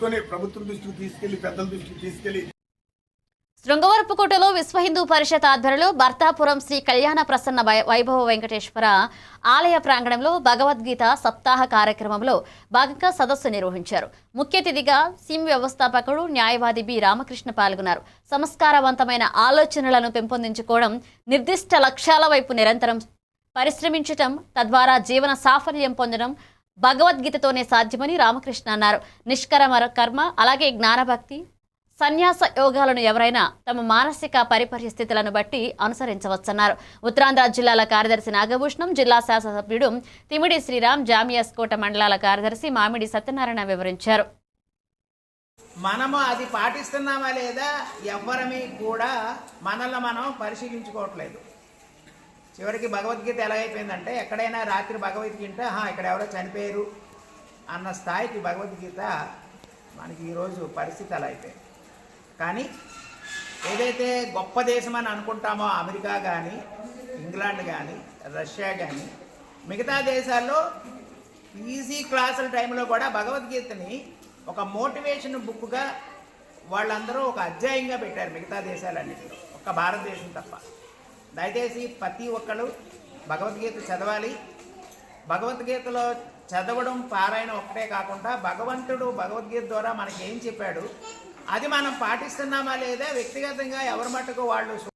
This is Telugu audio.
ప్రభుత్వం దృష్టికి తీసుకెళ్ళి పెద్దల దృష్టికి తీసుకెళ్ళి శృంగవరపుకోటలో విశ్వ హిందూ పరిషత్ ఆధ్వర్యంలో భర్తాపురం శ్రీ కళ్యాణ ప్రసన్న వై- వైభవ వెంకటేశ్వర ఆలయ ప్రాంగణంలో భగవద్గీత సప్తాహ కార్యక్రమంలో భాగంగా సదస్సు నిర్వహించారు. ముఖ్య అతిథిగా సిమ్ వ్యవస్థాపకుడు న్యాయవాది బి. రామకృష్ణ పాల్గొన్నారు. సంస్కారవంతమైన ఆలోచనలను పెంపొందించుకోవడం నిర్దిష్ట లక్ష్యాల వైపు నిరంతరం పరిశ్రమించటం తద్వారా జీవన సాఫల్యం పొందడం భగవద్గీతతోనే సాధ్యమని రామకృష్ణ అన్నారు. నిష్కరమ కర్మ అలాగే జ్ఞానభక్తి సన్యాస యోగాలను ఎవరైనా తమ మానసిక పరిపరిస్థితులను బట్టి అనుసరించవచ్చన్నారు. ఉత్తరాంధ్ర జిల్లాల కార్యదర్శి నాగభూషణం జిల్లా శాసనసభ్యుడు తిమిడి శ్రీరామ్ జామియాస్ కోట మండలాల కార్యదర్శి మామిడి సత్యనారాయణ వివరించారు. మనము అది పాటిస్తున్నామా లేదా ఎవ్వరమి కూడా మనల్ని మనం పరిశీలించుకోవట్లేదు. చివరికి భగవద్గీత ఎలా అయిపోయిందంటే ఎక్కడైనా రాత్రి భగవద్గీత ఇక్కడ ఎవరో చనిపోయారు అన్న స్థాయికి భగవద్గీత మనకి ఈరోజు పరిస్థితి అలా అయిపోయింది. కానీ ఏదైతే గొప్ప దేశం అని అనుకుంటామో అమెరికా కానీ ఇంగ్లాండ్ కానీ రష్యా కానీ మిగతా దేశాల్లో ఈజీ క్లాసుల టైంలో కూడా భగవద్గీతని ఒక మోటివేషన్ బుక్గా వాళ్ళందరూ ఒక అధ్యాయంగా పెట్టారు మిగతా దేశాలన్నింటిలో ఒక్క భారతదేశం తప్ప. దయచేసి ప్రతి ఒక్కరు భగవద్గీత చదవాలి. భగవద్గీతలో చదవడం పారాయణ ఒక్కటే కాకుండా భగవంతుడు భగవద్గీత ద్వారా మనకి ఏం చెప్పాడు? అది మనం పాటిస్తున్నామా లేదా వ్యక్తిగతంగా ఎవరి మట్టుకు వాళ్ళు